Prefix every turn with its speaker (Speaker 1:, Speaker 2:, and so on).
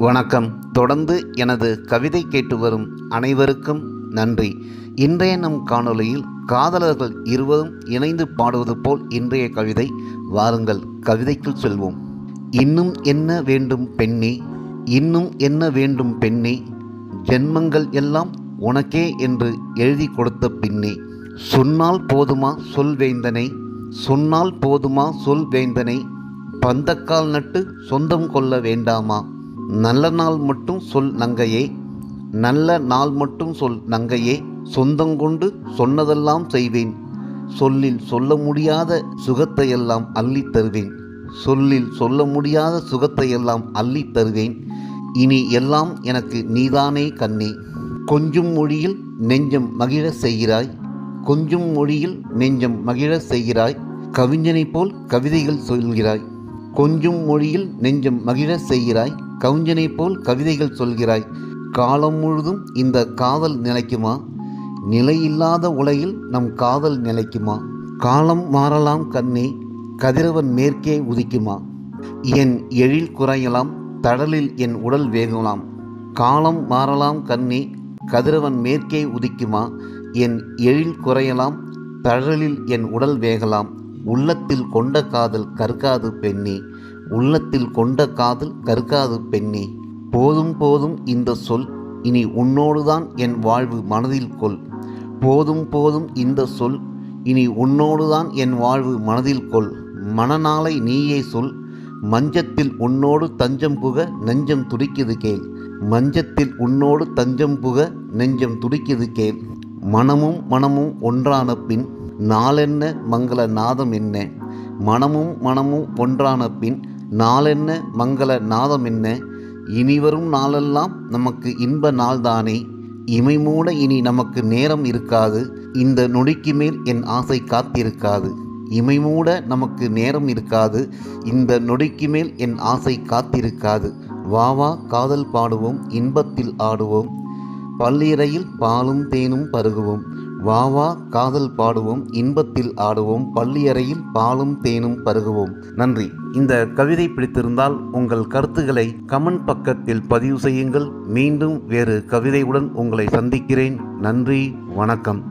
Speaker 1: வணக்கம். தொடர்ந்து எனது கவிதை கேட்டு வரும் அனைவருக்கும் நன்றி. இன்றைய நம் காணொலியில் காதலர்கள் இருவரும் இணைந்து பாடுவது போல் இன்றைய கவிதை. வாருங்கள் கவிதைக்குள் செல்வோம். இன்னும் என்ன வேண்டும் பெண்ணே? இன்னும் என்ன வேண்டும் பெண்ணே? ஜென்மங்கள் எல்லாம் உனக்கே என்று எழுதி கொடுத்த பின்னே. சொன்னால் போதுமா சொல் வேந்தனை? சொன்னால் போதுமா சொல் வேந்தனை? பந்தக்கால் நட்டு சொந்தம் கொள்ள வேண்டாமா? நல்ல நாள் மட்டும் சொல் நங்கையே நல்ல நாள் மட்டும் சொல் நங்கையே சொந்தங்கொண்டு சொன்னதெல்லாம் செய்வேன். சொல்லில் சொல்ல முடியாத சுகத்தையெல்லாம் அள்ளி தருவேன். சொல்லில் சொல்ல முடியாத சுகத்தையெல்லாம் அள்ளி தருவேன். இனி எல்லாம் எனக்கு நீதானே கண்ணே. கொஞ்சம் மொழியில் நெஞ்சம் மகிழ செய்கிறாய். கொஞ்சம் மொழியில் நெஞ்சம் மகிழ செய்கிறாய். கவிஞனைப் போல் கவிதைகள் சொல்கிறாய். கொஞ்சம் மொழியில் நெஞ்சம் மகிழ செய்கிறாய். கவுஞ்சனை போல் கவிதைகள் சொல்கிறாய். காலம் முழுதும் இந்த காதல் நிலைக்குமா? நிலையில்லாத உலகில் நம் காதல் நிலைக்குமா? காலம் மாறலாம் கண்ணே கதிரவன் மேற்கே உதிக்குமா? என் எழில் குறையலாம் தடலில் என் உடல் வேகலாம். காலம் மாறலாம் கண்ணே கதிரவன் மேற்கே உதிக்குமா? என் எழில் குறையலாம் தழலில் என் உடல் வேகலாம். உள்ளத்தில் கொண்ட காதல் கற்காது பெண்ணே. உள்ளத்தில் கொண்ட காதல் கற்காது பெண்ணே. போதும் போதும் இந்த சொல். இனி உன்னோடுதான் என் வாழ்வு மனதில் கொள். போதும் போதும் இந்த சொல். இனி உன்னோடுதான் என் வாழ்வு மனதில் கொள். மனநாளை நீயே சொல். மஞ்சத்தில் உன்னோடு தஞ்சம் புக நெஞ்சம் துடிக்குது கேள். மஞ்சத்தில் உன்னோடு தஞ்சம் புக நெஞ்சம் துடிக்குது கேள். மனமும் மனமும் ஒன்றான பின். நாளென்ன மங்கள நாதம் என்ன? மனமும் மனமும் ஒன்றான பின். நாளென்ன? மங்கள நாதம் என்ன? இனிவரும் நாளெல்லாம் நமக்கு இன்ப நாள்தானே. இமை மூட இனி நமக்கு நேரம் இருக்காது. இந்த நொடிக்கு மேல் என் ஆசை காத்திருக்காது. இமை மூட நமக்கு நேரம் இருக்காது. இந்த நொடிக்கு மேல் என் ஆசை காத்திருக்காது. வா வா காதல் பாடுவோம். இன்பத்தில் ஆடுவோம். பள்ளியறையில் பாலும் தேனும் பருகுவோம். வா வா காதல் பாடுவோம் இன்பத்தில் ஆடுவோம் பள்ளியறையில் பாலும் தேனும் பருகுவோம். நன்றி. இந்த கவிதை பிடித்திருந்தால் உங்கள் கருத்துக்களை கமெண்ட் பக்கத்தில் பதிவு செய்யுங்கள். மீண்டும் வேறு கவிதையுடன் உங்களை சந்திக்கிறேன். நன்றி வணக்கம்.